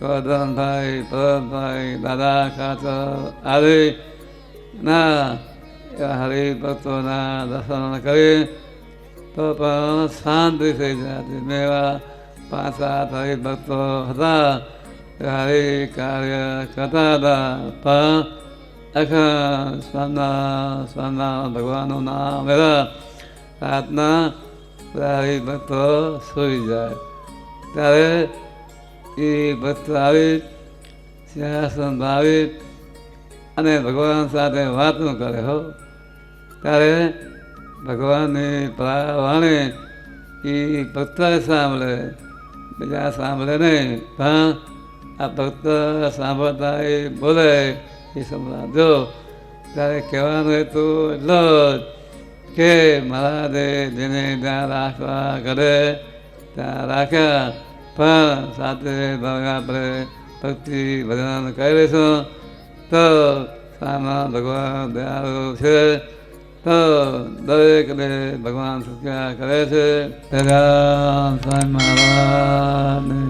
ગોધનભાઈ ભરતભાઈ દાદા કાચર આદિ ના એવા દર્શન કરી તો પણ શાંતિ થઈ જતી મેં એવા પાંચ સાત હરિભક્તો હતા કાર્ય કરતા હતા પણ આખા સ્વામના સ્વામના ભગવાનનું નામ એવા રાતના સૂઈ જાય ત્યારે એ ભક્ત આવી, સિંહાસન આવી અને ભગવાન સાથે વાતો કરે, હો. ત્યારે ભગવાનની વાણી એ ભક્ત સાંભળે, બીજા સાંભળે નહીં પણ આ ભક્ત સાંભળતા એ બોલે, એ સંભળાજો. ત્યારે કહેવાનું હતું એટલો જ કે મહારાજે જેને ત્યાં રાખવા કરે ત્યાં રાખ્યા પણ સાથે ભાવે આપણે ભક્તિ ભજન કરીશું તો સામા ભગવાન દયાળુ છે તો દરેકને ભગવાન સુખ્યા કરે છે ભગવાન.